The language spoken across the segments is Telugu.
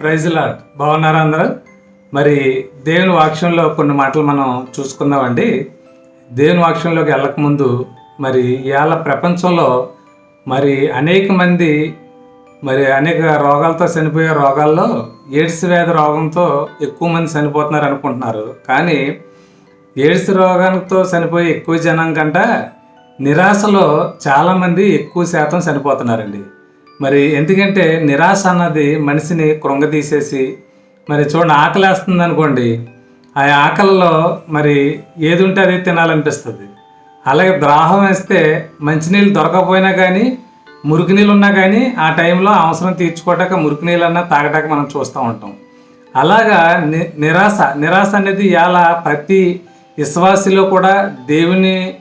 ప్రైజ్ లాడ్ బాగున్నారా అందరూ? మరి దేవుని వాక్యంలో కొన్ని మాటలు మనం చూసుకుందామండి. దేవుని వాక్యంలోకి వెళ్ళకముందు మరి ఇవాళ ప్రపంచంలో మరి అనేక మంది మరి అనేక రోగాలతో చనిపోయే రోగాల్లో ఎయిడ్స్ వ్యాధి రోగంతో ఎక్కువ మంది చనిపోతున్నారు అనుకుంటున్నారు. కానీ ఎయిడ్స్ రోగంతో చనిపోయే ఎక్కువ జనం కంట నిరాశలో చాలామంది ఎక్కువ శాతం చనిపోతున్నారండి. మరి ఎందుకంటే నిరాశ అన్నది మనిషిని కృంగదీసేసి మరి చూడండి ఆకలి వేస్తుంది అనుకోండి ఆ ఆకలిలో మరి ఏది ఉంటే అది తినాలనిపిస్తుంది. అలాగే ద్రాహం వేస్తే మంచినీళ్ళు దొరకకపోయినా కానీ మురికి నీళ్ళు ఉన్నా కానీ ఆ టైంలో అవసరం తీర్చుకోవటాక మురికి నీళ్ళు అన్నా తాగటాక మనం చూస్తూ ఉంటాం. అలాగా ని నిరాశ నిరాశ అనేది ఇలా ప్రతి విశ్వాసిలో కూడా దేవుని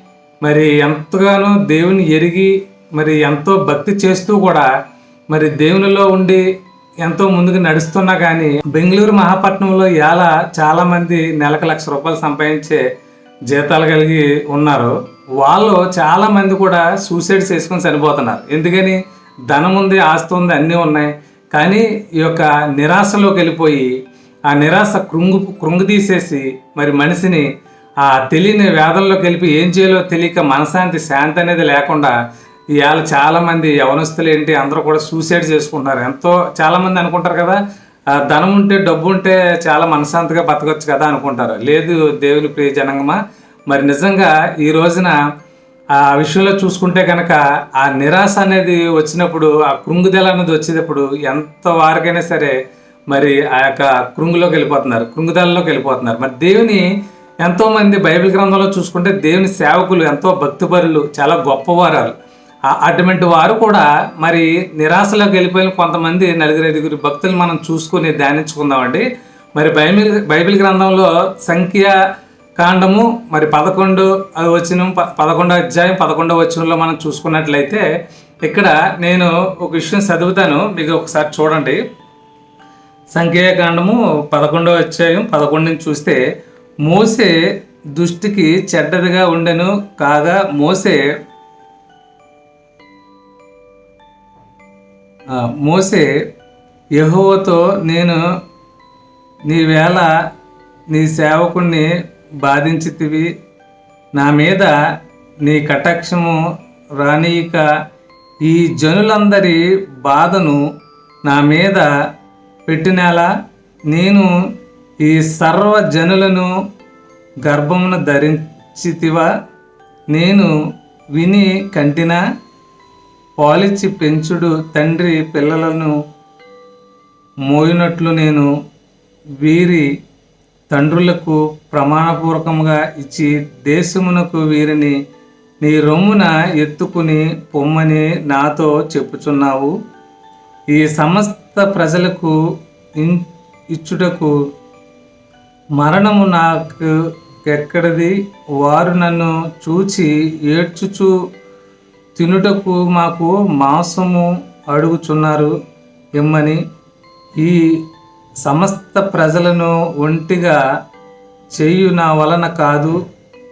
మరి ఎంతగానో దేవుని ఎరిగి మరి ఎంతో భక్తి చేస్తూ కూడా మరి దేవునిలో ఉండి ఎంతో ముందుకు నడుస్తున్నా కానీ బెంగళూరు మహాపట్నంలో ఇవాళ చాలామంది నెలకు లక్ష రూపాయలు సంపాదించే జీతాలు కలిగి ఉన్నారు. వాళ్ళు చాలామంది కూడా సూసైడ్ చేసుకొని చనిపోతున్నారు. ఎందుకని? ధనం ఉంది ఆస్తి ఉంది అన్నీ ఉన్నాయి. కానీ ఈ యొక్క నిరాశలోకి వెళ్ళిపోయి ఆ నిరాశ కృంగు కృంగు తీసేసి మరి మనిషిని ఆ తెలియని వేదంలోకి వెళ్ళి ఏం చేయాలో తెలియక మనశాంతి శాంతి అనేది లేకుండా ఇవాళ చాలా మంది యవనస్తులు ఏంటి అందరూ కూడా సూసైడ్ చేసుకుంటున్నారు. ఎంతో చాలామంది అనుకుంటారు కదా ఆ, ధనం ఉంటే డబ్బు ఉంటే చాలా మనశాంతిగా బతకొచ్చు కదా అనుకుంటారు. లేదు దేవుని ప్రియ జనంగమా మరి నిజంగా ఈ రోజున ఆ విషయంలో చూసుకుంటే కనుక ఆ నిరాశ అనేది వచ్చినప్పుడు ఆ కృంగుదల అనేది వచ్చేటప్పుడు ఎంత వారికైనా సరే మరి ఆ యొక్క కృంగులోకి వెళ్ళిపోతున్నారు కృంగుదలలోకి వెళ్ళిపోతున్నారు. మరి దేవుని ఎంతో మంది బైబిల్ గ్రంథంలో చూసుకుంటే దేవుని సేవకులు ఎంతో భక్తిపరులు చాలా గొప్పవారాలు. అటువంటి వారు కూడా మరి నిరాశలోకి వెళ్ళిపోయిన కొంతమంది నలుగురు ఐదుగురు భక్తులు మనం చూసుకుని ధ్యానించుకుందామండి. మరి బైబిల్ బైబిల్ గ్రంథంలో సంఖ్య కాండము మరి పదకొండు అది వచ్చిన ప- పదకొండో అధ్యాయం పదకొండో వచనంలో మనం చూసుకున్నట్లయితే ఇక్కడ నేను ఒక విషయం చదువుతాను మీకు ఒకసారి చూడండి. సంఖ్యాకాండము పదకొండో అధ్యాయం పదకొండుని చూస్తే మోసే దృష్టికి చెడ్డదిగా ఉండెను కాగా మోసే మోసే యహోవతో నేను నీ వేళ నీ సేవకుణ్ణి బాధించితివి. నా మీద నీ కటాక్షము రానీయక ఈ జనులందరి బాధను నా మీద పెట్టినలా? నేను ఈ సర్వ జనులను గర్భమును ధరించితివా? నేను విని కంటినా? పాలిచ్చి పెంచుడు తండ్రి పిల్లలను మోయినట్లు నేను వీరి తండ్రులకు ప్రమాణపూర్వకంగా ఇచ్చి దేశమునకు వీరిని నీ రొమ్మున ఎత్తుకుని పొమ్మని నాతో చెప్పుచున్నావు. ఈ సమస్త ప్రజలకు ఇచ్చుటకు మరణము నాకు ఎక్కడిది వారు నన్ను చూచి ఏడ్చుచు తినుటకు మాకు మాంసము అడుగుచున్నారు ఇమ్మని ఈ సమస్త ప్రజలను ఒంటిగా చేయు నా వలన కాదు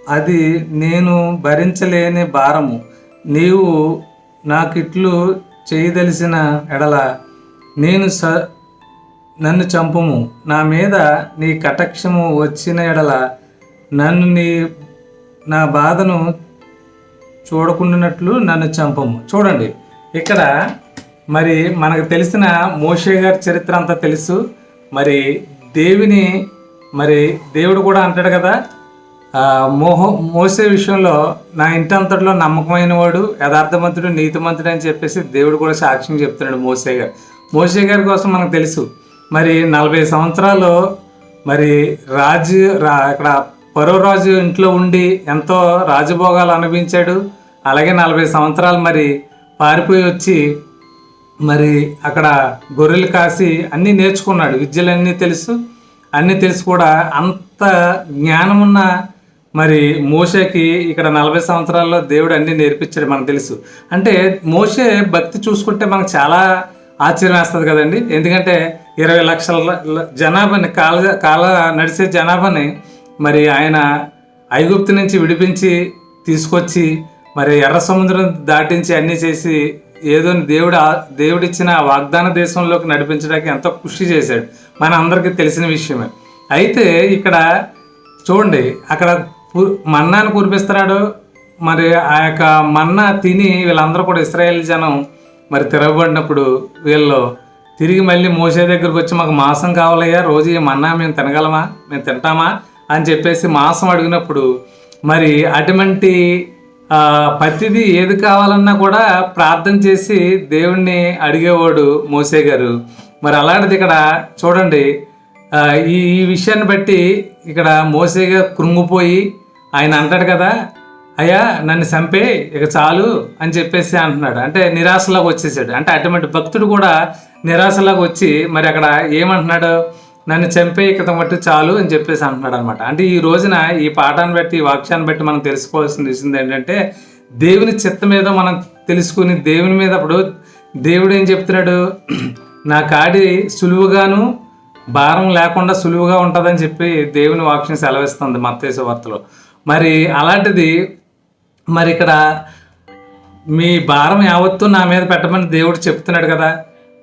అది నేను భరించలేని భారము. నీవు నాకిట్లు చేయదలిసిన ఎడల నేను స నన్ను చంపము. నా మీద నీ కటక్షము వచ్చిన ఎడల నన్ను నీ నా బాధను చూడకుండానట్లు నన్ను చంపము. చూడండి ఇక్కడ మరి మనకు తెలిసిన మోషే గారి చరిత్ర అంతా తెలుసు. మరి దేవిని మరి దేవుడు కూడా అంటాడు కదా మోహో మోహ మోసే విషయంలో నా ఇంటి అంతటిలో నమ్మకమైన వాడు యథార్థమంతుడు నీతిమంతుడు అని చెప్పేసి దేవుడు కూడా సాక్ష్యం చెప్తున్నాడు మోసే గారు. మోసే గారి కోసం మనకు తెలుసు. మరి నలభై సంవత్సరాలు మరి రాజు రా ఇక్కడ పరో రాజు ఇంట్లో ఉండి ఎంతో రాజభోగాలు అనుభవించాడు. అలాగే నలభై సంవత్సరాలు మరి పారిపోయి వచ్చి మరి అక్కడ గొర్రెలు కాసి అన్నీ నేర్చుకున్నాడు. విద్యలన్నీ తెలుసు. అన్నీ తెలిసి కూడా అంత జ్ఞానమున్న మరి మోషేకి ఇక్కడ నలభై సంవత్సరాల్లో దేవుడు అన్నీ నేర్పించాడు మనకు తెలుసు. అంటే మోషే భక్తి చూసుకుంటే మనకు చాలా ఆశ్చర్యం వేస్తుంది కదండి. ఎందుకంటే ఇరవై లక్షల జనాభాని కాల కాల నడిచే జనాభాని మరి ఆయన ఐగుప్తు నుంచి విడిపించి తీసుకొచ్చి మరి ఎర్ర సముద్రం దాటించి అన్నీ చేసి ఏదో దేవుడు ఆ- దేవుడిచ్చిన వాగ్దాన దేశంలోకి నడిపించడానికి ఎంతో కృషి చేశాడు. మన అందరికీ తెలిసిన విషయమే. అయితే ఇక్కడ చూడండి అక్కడ పు- మన్నాను కురిపిస్తున్నాడు. మరి ఆ యొక్క మన్నా తిని వీళ్ళందరూ కూడా ఇస్రాయేల్ జనం మరి తిరగబడినప్పుడు వీళ్ళు తిరిగి మళ్ళీ మోసే దగ్గరకు వచ్చి మాకు మాంసం కావాలయ్యా రోజు ఈ మన్నా మేము తినగలమా? మేము తింటామా? అని చెప్పేసి మాంసం అడిగినప్పుడు మరి అటువంటి ప్రతిదీ ఏది కావాలన్నా కూడా ప్రార్థన చేసి దేవుణ్ణి అడిగేవాడు మోసే గారు. మరి అలాంటిది ఇక్కడ చూడండి ఈ ఈ విషయాన్ని బట్టి ఇక్కడ మోసేగా కృంగిపోయి ఆయన అంటాడు కదా అయ్యా నన్ను చంపే ఇక చాలు అని చెప్పేసి అంటున్నాడు. అంటే నిరాశలాగా వచ్చేసాడు. అంటే అటువంటి భక్తుడు కూడా నిరాశలాగా వచ్చి మరి అక్కడ ఏమంటున్నాడు? నన్ను చంపే ఇక మట్టు చాలు అని చెప్పేసి అంటున్నాడు అనమాట అంటే ఈ రోజున ఈ పాఠాన్ని బట్టి ఈ వాక్యాన్ని బట్టి మనం తెలుసుకోవాల్సిన విషయం ఏంటంటే దేవుని చిత్త మీద మనం తెలుసుకుని దేవుని మీద అప్పుడు దేవుడు ఏం చెప్తున్నాడు? నా కాడి సులువుగాను భారం లేకుండా సులువుగా ఉంటుందని చెప్పి దేవుని వాక్యం సెలవిస్తుంది మత్తేసు వార్తలో. మరి అలాంటిది మరి ఇక్కడ మీ భారం యావత్తు నా మీద పెట్టమని దేవుడు చెప్తున్నాడు కదా.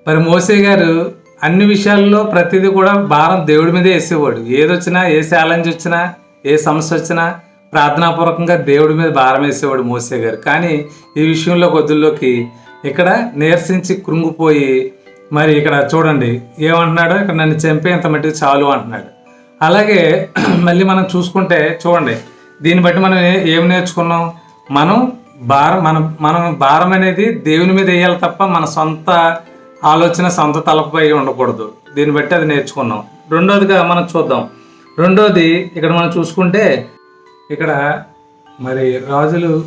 మరి మోసే గారు అన్ని విషయాల్లో ప్రతిదీ కూడా భారం దేవుడి మీదే వేసేవాడు. ఏదొచ్చినా ఏ ఛాలెంజ్ వచ్చినా ఏ సమస్య వచ్చినా ప్రార్థనాపూర్వకంగా దేవుడి మీద భారం వేసేవాడు మోసే గారు. కానీ ఈ విషయంలో కొద్దుల్లోకి ఇక్కడ నీరసించి కృంగిపోయి మరి ఇక్కడ చూడండి ఏమంటున్నాడో? ఇక్కడ నన్ను చంపేంత మట్టికి చాలు అంటున్నాడు. అలాగే మళ్ళీ మనం చూసుకుంటే చూడండి దీన్ని బట్టి మనం ఏ- ఏం నేర్చుకున్నాం? మనం భారం మనం మనం భారం అనేది దేవుని మీద వేయాలి తప్ప మన సొంత ఆలోచన సొంత తలపై ఉండకూడదు. దీన్ని బట్టి అది నేర్చుకున్నాం. రెండోదిగా మనం చూద్దాం. రెండోది ఇక్కడ మనం చూసుకుంటే ఇక్కడ మరి రాజులు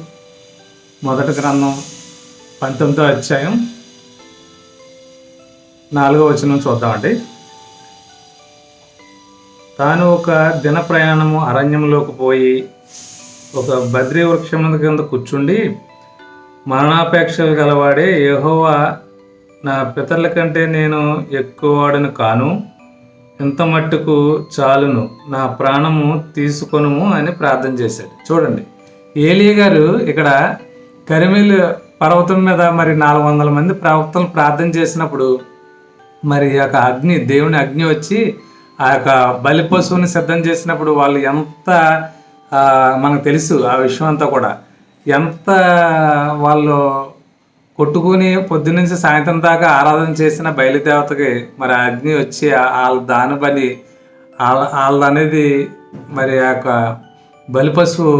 మొదటి గ్రంథం పంతొమ్మిదో అధ్యాయం నాలుగో వచనం చూద్దామండి తాను ఒక దిన ప్రయాణము అరణ్యంలోకి పోయి ఒక బద్రీ వృక్షం కింద కూర్చుండి మరణాపేక్షలు గలవాడే యహోవా నా పితరుల కంటే నేను ఎక్కువ వాడను కాను ఇంత మట్టుకు చాలును నా ప్రాణము తీసుకొనుము అని ప్రార్థన చేశాడు. చూడండి ఏలియ గారు ఇక్కడ కరిమేలు పర్వతం మీద మరి నాలుగు వందల మంది ప్రవక్తలు ప్రార్థన చేసినప్పుడు మరి ఆ యొక్క అగ్ని దేవుని అగ్ని వచ్చి ఆ యొక్క బలి పశువుని సిద్ధం చేసినప్పుడు వాళ్ళు ఎంత మనకు తెలుసు ఆ విషయం అంతా కూడా. ఎంత వాళ్ళు కొట్టుకుని పొద్దునుంచి సాయంత్రం దాకా ఆరాధన చేసిన బయలుదేవతకి మరి అగ్ని వచ్చి వాళ్ళ దాని బలి వాళ్ళ వాళ్ళ అనేది మరి ఆ యొక్క బలి పశువు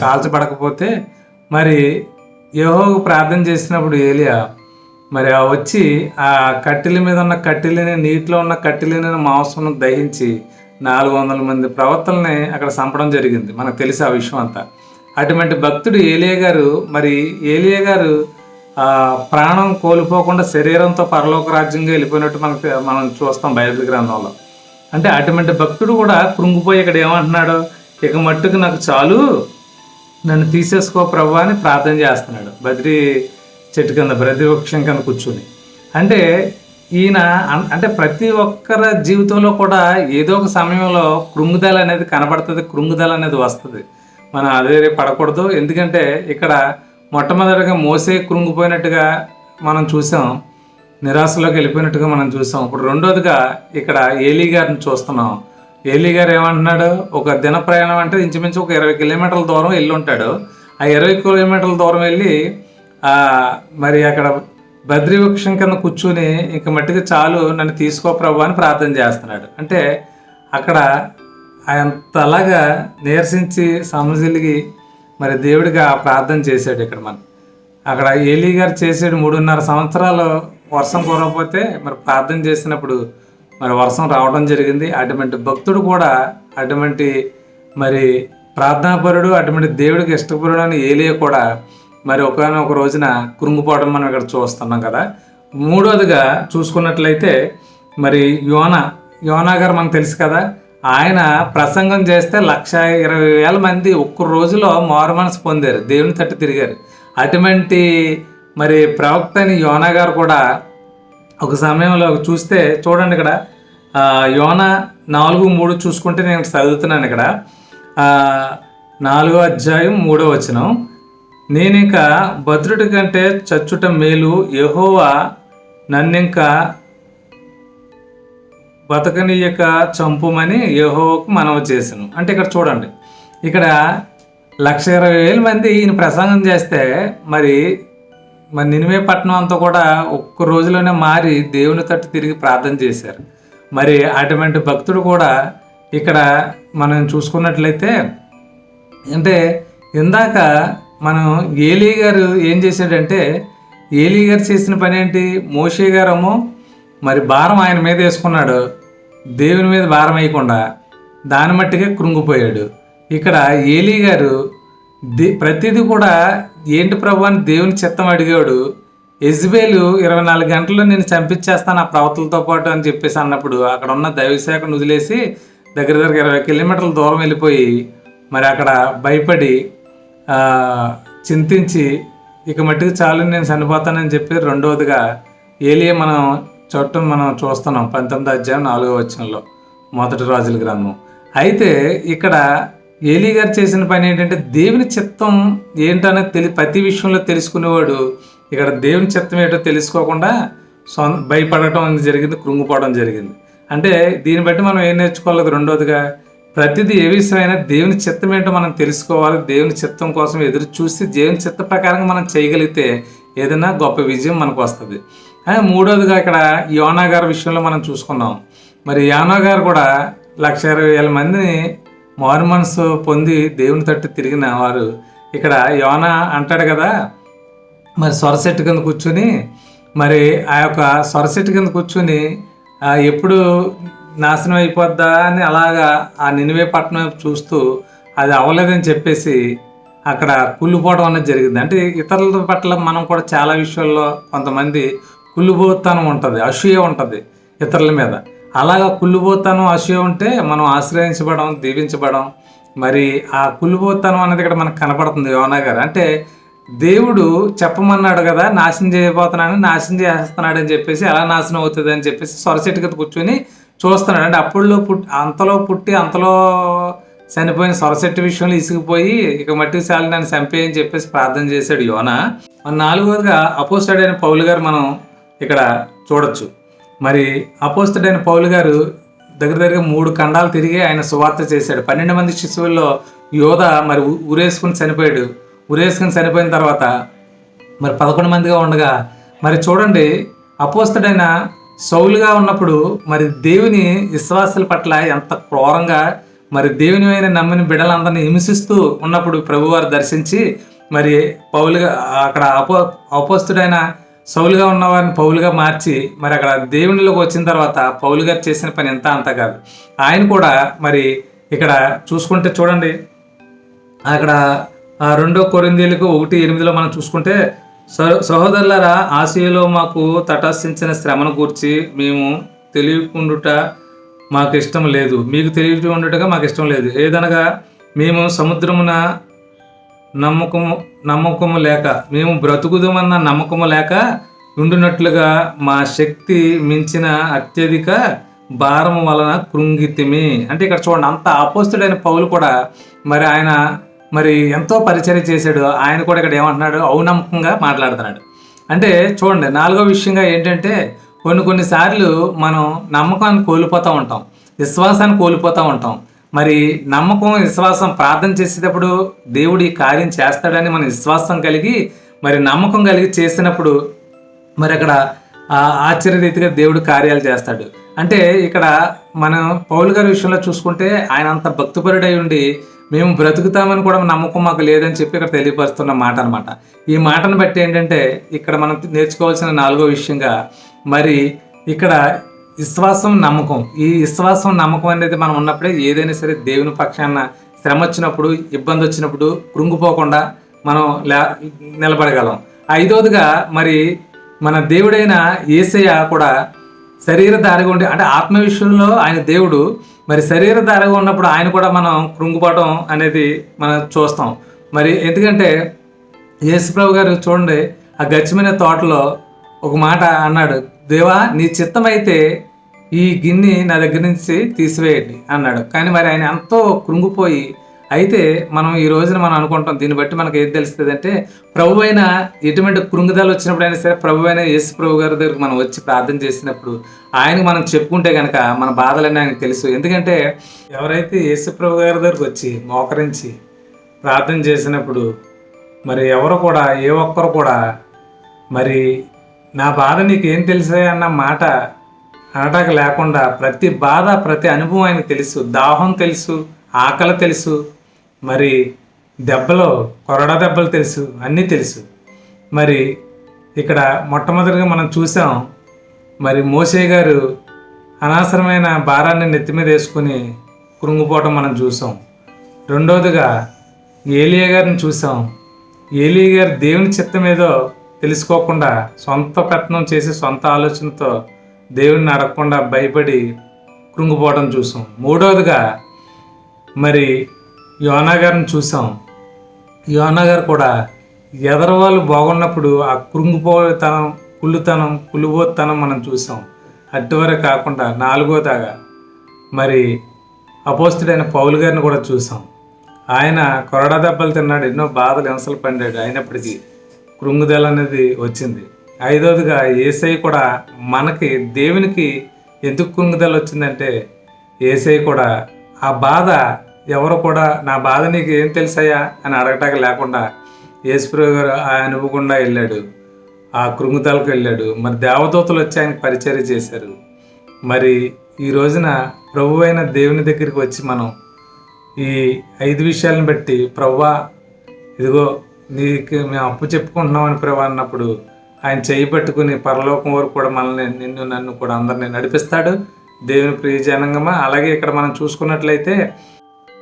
కాల్చబడకపోతే మరి యెహోవాకు ప్రార్థన చేసినప్పుడు ఏలియా మరి ఆ వచ్చి ఆ కట్టెల మీద ఉన్న కట్టెలని నీటిలో ఉన్న కట్టెలని మాంసం దహించి నాలుగు వందల మంది ప్రవర్తనని అక్కడ చంపడం జరిగింది. మనకు తెలిసి ఆ విషయం అంతా. అటువంటి భక్తుడు ఏలియా గారు మరి ఏలియా గారు ప్రాణం కోల్పోకుండా శరీరంతో పరలోక రాజ్యంగా వెళ్ళిపోయినట్టు మనకు మనం చూస్తాం బైబిల్ గ్రంథంలో. అంటే అటువంటి భక్తుడు కూడా కృంగిపోయి ఇక్కడ ఏమంటున్నాడు? ఇక మట్టుకు నాకు చాలు. నన్ను తీసేసుకో ప్రభు అని ప్రార్థన చేస్తున్నాడు. బద్రి చెట్టు కింద బద్రి వృక్షం కింద కూర్చుని. అంటే ఈయన అంటే ప్రతి ఒక్కరి జీవితంలో కూడా ఏదో ఒక సమయంలో కృంగుదల అనేది కనబడుతుంది కృంగుదల అనేది వస్తుంది. మనం అదే పడకూడదు. ఎందుకంటే ఇక్కడ మొట్టమొదటిగా మోసే కృంగిపోయినట్టుగా మనం చూసాం. నిరాశలోకి వెళ్ళిపోయినట్టుగా మనం చూసాం. ఇప్పుడు రెండోదిగా ఇక్కడ ఏలీ గారిని చూస్తున్నాం. ఏలీ గారు ఏమంటున్నాడు? ఒక దిన ప్రయాణం అంటే ఇంచుమించు ఒక ఇరవై కిలోమీటర్ల దూరం వెళ్ళి ఉంటాడు. ఆ ఇరవై కిలోమీటర్ల దూరం వెళ్ళి మరి అక్కడ బద్రి వృక్షం కింద కూర్చుని ఇంక మట్టికి చాలు నన్ను తీసుకో ప్రభు అని ప్రార్థన చేస్తున్నాడు. అంటే అక్కడ అంతలాగా నీరసించి సమజిలిగి మరి దేవుడిగా ప్రార్థన చేశాడు ఇక్కడ మనం. అక్కడ ఏలీ గారు చేసాడు మూడున్నర సంవత్సరాలు వర్షం కురవకపోతే మరి ప్రార్థన చేసినప్పుడు మరి వర్షం రావడం జరిగింది. అటువంటి భక్తుడు కూడా అటువంటి మరి ప్రార్థనాపరుడు అటువంటి దేవుడికి ఇష్టపరుడు అని ఏలియా కూడా మరి ఒకనొక రోజున కురుంగిపోవడం మనం ఇక్కడ చూస్తున్నాం కదా. మూడోదిగా చూసుకున్నట్లయితే మరి యోన యోనా గారు మనకు తెలుసు కదా ఆయన ప్రసంగం చేస్తే లక్ష ఇరవై వేల మంది ఒక్క రోజులో మారు మనసు పొందారు. దేవుని తట్టు తిరిగారు. అటువంటి మరి ప్రవక్త అని యోనా గారు కూడా ఒక సమయంలో చూస్తే చూడండి ఇక్కడ యోనా యోన నాలుగు మూడు చూసుకుంటే నేను చదువుతున్నాను ఇక్కడ. నాలుగో అధ్యాయం మూడో వచనం. ఇంకా భద్రుడి కంటే చచ్చుట మేలు యెహోవా నన్నింకా బతకనీయక చంపుమని యహోకు మనవి చేశాను అంటే ఇక్కడ చూడండి ఇక్కడ లక్ష ఇరవై వేల మంది ఈయన ప్రసంగం చేస్తే మరి మరి నినివే పట్టణం అంతా కూడా ఒక్క రోజులోనే మారి దేవుని తట్టు తిరిగి ప్రార్థన చేశారు. మరి అటువంటి భక్తుడు కూడా ఇక్కడ మనం చూసుకున్నట్లయితే అంటే ఇందాక మనం ఏలీ గారు ఏం చేశాడంటే ఏలీ గారు చేసిన పని ఏంటి? మోషే గారేమో మరి భారం ఆయన మీద వేసుకున్నాడు. దేవుని మీద భారం వేయకుండా దాని మట్టిగా కృంగిపోయాడు. ఇక్కడ ఏలీ గారు దే ప్రతిదీ కూడా ఏంటి ప్రభు అని దేవుని చిత్తం అడిగాడు. ఎజ్బేలు ఇరవై నాలుగు గంటల్లో నేను చంపించేస్తాను ఆ ప్రవర్తలతో పాటు అని చెప్పేసి అన్నప్పుడు అక్కడ ఉన్న దైవశాఖను వదిలేసి దగ్గర దగ్గర ఇరవై కిలోమీటర్ల దూరం వెళ్ళిపోయి మరి అక్కడ భయపడి చింతించి ఇక మట్టుకు చాలు నేను చనిపోతానని చెప్పి రెండవదిగా ఏలియా మనం చట్టం మనం చూస్తున్నాం. పంతొమ్మిది అధ్యాయం నాలుగో వచనంలో మొదటి రాజుల గ్రంథం. అయితే ఇక్కడ ఏలీ గారు చేసిన పని ఏంటంటే దేవుని చిత్తం ఏంటనేది తెలి ప్రతి విషయంలో తెలుసుకునేవాడు ఇక్కడ దేవుని చిత్తం ఏంటో తెలుసుకోకుండా సొ భయపడటం అనేది జరిగింది కృంగిపోవడం జరిగింది. అంటే దీన్ని బట్టి మనం ఏం నేర్చుకోవాలి? రెండోదిగా ప్రతిదీ ఏ విషయమైనా దేవుని చిత్తం ఏంటో మనం తెలుసుకోవాలి. దేవుని చిత్తం కోసం ఎదురు చూసి దేవుని చిత్త ప్రకారంగా మనం చేయగలిగితే ఏదైనా గొప్ప విజయం మనకు వస్తుంది. మూడోదిగా ఇక్కడ యోనా గారి విషయంలో మనం చూసుకున్నాం మరి యోనా గారు కూడా లక్ష ఇరవై వేల మందిని మారు మనసు పొంది దేవుని తట్టు తిరిగిన వారు. ఇక్కడ యోనా అంటాడు కదా మరి సొరసెట్టు కింద కూర్చుని మరి ఆ యొక్క సొరసెట్టు కింద కూర్చుని ఎప్పుడు నాశనం అయిపోద్దా అని అలాగా ఆ నినివే పట్టణం వైపు చూస్తూ అది అవ్వలేదని చెప్పేసి అక్కడ కుళ్ళిపోవడం అనేది జరిగింది. అంటే ఇతరుల పట్ల మనం కూడా చాలా విషయాల్లో కొంతమంది కుళ్ళిపోతనం ఉంటుంది అసూయ ఉంటుంది ఇతరుల మీద. అలాగా కుళ్ళిపోతనం అసూయ ఉంటే మనం ఆశ్రయించబడం దీవించబడం. మరి ఆ కుళ్ళిపోతనం అనేది ఇక్కడ మనకు కనపడుతుంది యోనా గారు. అంటే దేవుడు చెప్పమన్నాడు కదా నాశనం చేయబోతున్నాను నాశనం చేస్తున్నాడు అని చెప్పేసి ఎలా నాశనం అవుతుంది అని చెప్పేసి సొరచెట్టు కింద కూర్చొని చూస్తున్నాడు. అంటే అప్పుడులో పుట్టి అంతలో పుట్టి అంతలో చనిపోయిన సొరసెట్టు విషయంలో ఇసుకుపోయి ఇక మట్టికి చాలు నన్ను చంపేయని చెప్పేసి ప్రార్థన చేశాడు యోన. మన నాలుగోదిగా అపోస్టడైన పౌలు గారు మనం ఇక్కడ చూడొచ్చు. మరి అపోస్తుడైన పౌలు గారు దగ్గర దగ్గర మూడు ఖండాలు తిరిగి ఆయన సువార్త చేశాడు. పన్నెండు మంది శిశువుల్లో యోధ మరి ఉరేసుకుని చనిపోయాడు. ఉరేసుకుని చనిపోయిన తర్వాత మరి పదకొండు మందిగా ఉండగా మరి చూడండి అపోస్తుడైన సౌలుగా ఉన్నప్పుడు మరి దేవుని విశ్వాసుల పట్ల ఎంత క్రూరంగా మరి దేవుని అయిన నమ్మిన బిడ్డలందరినీ హింసిస్తూ ఉన్నప్పుడు ప్రభువారు దర్శించి మరి పౌలుగా అక్కడ అపో అపోస్తుడైన సౌలుగా ఉన్నవారిని పౌలుగా మార్చి మరి అక్కడ దేవునిలోకి వచ్చిన తర్వాత పౌలు గారు చేసిన పని ఎంత అంత కాదు. ఆయన కూడా మరి ఇక్కడ చూసుకుంటే చూడండి. అక్కడ రెండో కొరిందీలకు ఒకటి ఎనిమిదిలో మనం చూసుకుంటే సహ సహోదరులారా ఆసియాలో మాకు తటస్థించిన శ్రమను గూర్చి మేము తెలియకుండుట మాకు ఇష్టం లేదు. మీకు తెలియకుండుటగా మాకు ఇష్టం లేదు. ఏదనగా మేము సముద్రమున నమ్మకము నమ్మకము లేక మేము బ్రతుకుదామన్న నమ్మకము లేక ఉండునట్లుగా మా శక్తి మించిన అత్యధిక భారం వలన కృంగితిమి. అంటే ఇక్కడ చూడండి అంత అపోస్తుడైన పౌలు కూడా మరి ఆయన మరి ఎంతో పరిచయం చేశాడు. ఆయన కూడా ఇక్కడ ఏమంటున్నాడు? ఔనమ్మకంగా మాట్లాడుతున్నాడు. అంటే చూడండి నాలుగో విషయంగా ఏంటంటే కొన్ని కొన్నిసార్లు మనం నమ్మకాన్ని కోల్పోతూ ఉంటాం విశ్వాసాన్ని కోల్పోతూ ఉంటాం. మరి నమ్మకం విశ్వాసం ప్రార్థన చేసేటప్పుడు దేవుడు ఈ కార్యం చేస్తాడని మన విశ్వాసం కలిగి మరి నమ్మకం కలిగి చేసినప్పుడు మరి అక్కడ ఆశ్చర్యరీతిగా దేవుడు కార్యాలు చేస్తాడు. అంటే ఇక్కడ మనం పౌలు గారి విషయంలో చూసుకుంటే ఆయన అంత భక్తిపరుడై ఉండి మేము బ్రతుకుతామని కూడా నమ్మకం మాకు లేదని చెప్పి ఇక్కడ తెలియపరుస్తున్న మాట అనమాట ఈ మాటను బట్టి ఏంటంటే ఇక్కడ మనం నేర్చుకోవాల్సిన నాలుగో విషయంగా మరి ఇక్కడ విశ్వాసం నమ్మకం. ఈ విశ్వాసం నమ్మకం అనేది మనం ఉన్నప్పుడే ఏదైనా సరే దేవుని పక్షాన శ్రమ వచ్చినప్పుడు ఇబ్బంది వచ్చినప్పుడు కృంగిపోకుండా మనం లే నిలబడగలం. ఐదవదిగా మరి మన దేవుడైన ఏసయ్య కూడా శరీరధారిగా ఉండి అంటే ఆత్మ విషయంలో ఆయన దేవుడు మరి శరీరధారిగా ఉన్నప్పుడు ఆయన కూడా మనం కృంగిపోవడం అనేది మనం చూస్తాం. మరి ఎందుకంటే యేసుప్రభు గారు చూడండి ఆ గచ్చిమైన తోటలో ఒక మాట అన్నాడు. దేవా నీ చిత్తమైతే ఈ గిన్నె నా దగ్గర నుంచి తీసివేయండి అన్నాడు. కానీ మరి ఆయన ఎంతో కృంగిపోయి అయితే మనం ఈ రోజున మనం అనుకుంటాం దీన్ని బట్టి మనకు ఏం తెలుస్తుంది అంటే ప్రభు అయిన ఎటువంటి కృంగుదలు వచ్చినప్పుడైనా సరే ప్రభు అయిన యేసు ప్రభు గారి దగ్గరికి మనం వచ్చి ప్రార్థన చేసినప్పుడు ఆయనకు మనం చెప్పుకుంటే కనుక మన బాధలన్నీ ఆయనకు తెలుసు. ఎందుకంటే ఎవరైతే యేసు ప్రభు గారి దగ్గరికి వచ్చి మోకరించి ప్రార్థన చేసినప్పుడు మరి ఎవరు కూడా ఏ ఒక్కరు కూడా మరి నా బాధ నీకేం ఏం అన్న మాట అనటాక లేకుండా ప్రతి బాధ ప్రతి అనుభవం ఆయనకు తెలుసు. దాహం తెలుసు ఆకలి తెలుసు మరి దెబ్బలు కొరడా దెబ్బలు తెలుసు అన్నీ తెలుసు. మరి ఇక్కడ మొట్టమొదటిగా మనం చూసాం మరి మోసే గారు అనవసరమైన భారాన్ని నెత్తి మీద వేసుకుని కృంగిపోవటం మనం చూసాం. రెండవదిగా ఏలియా గారిని చూసాం. ఏలియా గారు దేవుని చిత్తం ఏదో తెలుసుకోకుండా సొంత ప్రయత్నం చేసి సొంత ఆలోచనతో దేవుడిని అడగకుండా భయపడి కృంగిపోవడం చూసాం. మూడవదిగా మరి యోనా గారిని చూసాం. యోనా గారు కూడా ఎదరవాళ్ళు బాగున్నప్పుడు ఆ కృంగిపోతనం కుళ్ళుతనం కుళ్ళుబోతనం మనం చూసాం. అటువరే కాకుండా నాలుగోదాగా మరి అపోస్తుడైన పౌలు గారిని కూడా చూసాం. ఆయన కొరడా దెబ్బలు తిన్నాడు ఎన్నో బాధలు హింసలు పండాడు అయినప్పటికీ. కృంగుదల అనేది వచ్చింది. ఐదవదిగా ఏసై కూడా మనకి దేవునికి ఎందుకు కృంగుదల వచ్చిందంటే ఏసై కూడా ఆ బాధ ఎవరు కూడా నా బాధ నీకు ఏం తెలుసాయా అని అడగటానికి లేకుండా యేసుప్రభు గారు ఆ అనుభవకుండా వెళ్ళాడు. ఆ కృంగుదలకు వెళ్ళాడు. మరి దేవదూతలు వచ్చి ఆయనకు పరిచర్య చేశారు. మరి ఈ రోజున ప్రభు అయిన దేవుని దగ్గరికి వచ్చి మనం ఈ ఐదు విషయాలను బట్టి ప్రవ్వా ఇదిగో నీకు మేము అప్పు చెప్పుకుంటున్నామని ప్రభా అన్నప్పుడు ఆయన చేయి పట్టుకుని పరలోకం వరకు కూడా మనల్ని నిన్ను నన్ను కూడా అందరిని నడిపిస్తాడు. దేవుని ప్రియజనంగమా? అలాగే ఇక్కడ మనం చూసుకున్నట్లయితే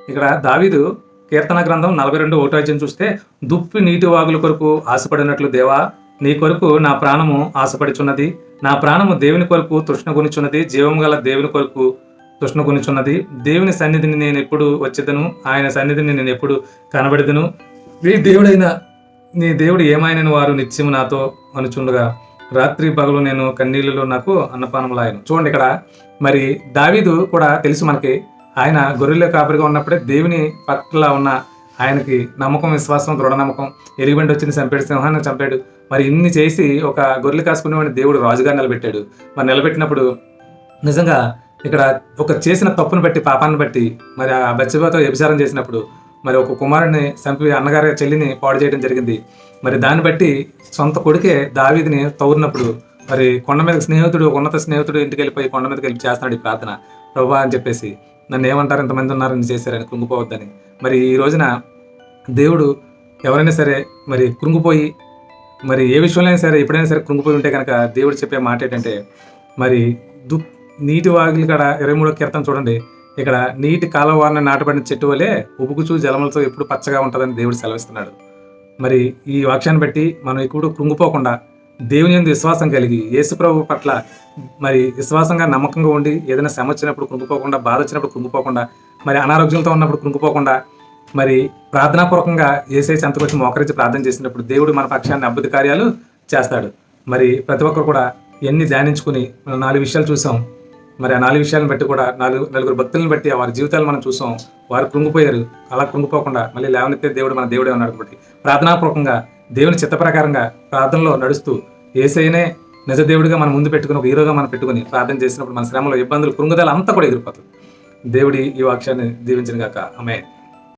ఇక్కడ దావీదు కీర్తన గ్రంథం నలభై రెండు ఒకటో చూస్తే దుప్పి నీటి వాగుల కొరకు ఆశపడినట్లు దేవా నీ కొరకు నా ప్రాణము ఆశపడుచున్నది. నా ప్రాణము దేవుని కొరకు తృష్ణ గునిచున్నది జీవం గల దేవుని కొరకు తృష్ణ గునిచున్నది దేవుని సన్నిధిని నేను ఎప్పుడు వచ్చేదను? ఆయన సన్నిధిని నేను ఎప్పుడు కనబడదును? నీ దేవుడైన నీ దేవుడు ఏమైనను వారు నిత్యము నాతో అనుచుండగా రాత్రి పగలు నేను కన్నీళ్ళలో నాకు అన్నపానములాయను. చూడండి ఇక్కడ మరి దావీదు కూడా తెలుసు మనకి ఆయన గొర్రెల కాపరిగా ఉన్నప్పుడే దేవుని పట్ల ఉన్న ఆయనకి నమ్మకం విశ్వాసం దృఢ నమ్మకం ఎలిగిబండి వచ్చింది చంపాడు సింహాన్ని చంపాడు. మరి ఇన్ని చేసి ఒక గొర్రెలు కాసుకునేవాడిని దేవుడు రాజుగా నిలబెట్టాడు మరి నిలబెట్టినప్పుడు నిజంగా ఇక్కడ ఒక చేసిన తప్పును బట్టి పాపాన్ని బట్టి మరి ఆ బచ్చబాతో వ్యభిచారం చేసినప్పుడు మరి ఒక కుమారుడిని చంపి అన్నగారి చెల్లిని పాడు చేయడం జరిగింది. మరి దాన్ని బట్టి సొంత కొడుకే దావీదిని తవ్వున్నప్పుడు మరి కొండ మీద స్నేహితుడు ఒక ఉన్నత స్నేహితుడు ఇంటికి వెళ్ళిపోయి కొండ మీదకి వెళ్ళి చేస్తున్నాడు ఈ ప్రార్థన. ప్రభా అని చెప్పేసి నన్ను ఏమంటారు? ఇంతమంది ఉన్నారని చేశారని కృంగిపోవద్దని. మరి ఈ రోజున దేవుడు ఎవరైనా సరే మరి కృంగిపోయి మరి ఏ విషయంలో అయినా సరే ఎప్పుడైనా సరే కృంగిపోయి ఉంటే కనుక దేవుడు చెప్పే మాట ఏంటంటే మరి దు నీటి వాగులు కాడ ఇరవై మూడో కీర్తన చూడండి. ఇక్కడ నీటి కాలవారిని నాటబడిన చెట్టు వలె ఉబుకుచూ జలములతో ఎప్పుడు పచ్చగా ఉంటుందని దేవుడు సెలవిస్తున్నాడు. మరి ఈ వాక్యాన్ని బట్టి మనం ఇప్పుడు కృంగిపోకుండా దేవుని ఎందు విశ్వాసం కలిగి యేసుప్రభు పట్ల మరి విశ్వాసంగా నమ్మకంగా ఉండి ఏదైనా శ్రమ వచ్చినప్పుడు కృంగిపోకుండా బాధ వచ్చినప్పుడు కృంగిపోకుండా మరి అనారోగ్యంతో ఉన్నప్పుడు కృంగిపోకుండా మరి ప్రార్థనాపూర్వకంగా ఏసై చెంతకు వచ్చి మోకరించి ప్రార్థన చేసినప్పుడు దేవుడు మన పక్షాన్ని అద్భుత కార్యాలు చేస్తాడు. మరి ప్రతి ఒక్కరు కూడా ఎన్ని ధ్యానించుకుని మనం నాలుగు విషయాలు చూసాం. మరి ఆ నాలుగు విషయాలను బట్టి కూడా నాలుగు నలుగురు భక్తులను బట్టి వారి జీవితాలు మనం చూసాం. వారు కృంగిపోయారు. అలా కృంగిపోకుండా మళ్ళీ లేవనెత్తే దేవుడు మన దేవుడే ఉన్నాడు కాబట్టి ప్రార్థనాపూర్వకంగా దేవుని చిత్త ప్రకారంగా ప్రార్థనలో నడుస్తూ ఏసైనే నిజ దేవుడిగా మనం ముందు పెట్టుకుని ఒక హీరోగా మనం పెట్టుకుని ప్రార్థన చేసినప్పుడు మన శ్రమలో ఇబ్బందులు కృంగుదల అంతా కూడా ఎగిరిపోతుంది. దేవుడి ఈ వాక్యాన్ని దీవించిన గాక. ఆమె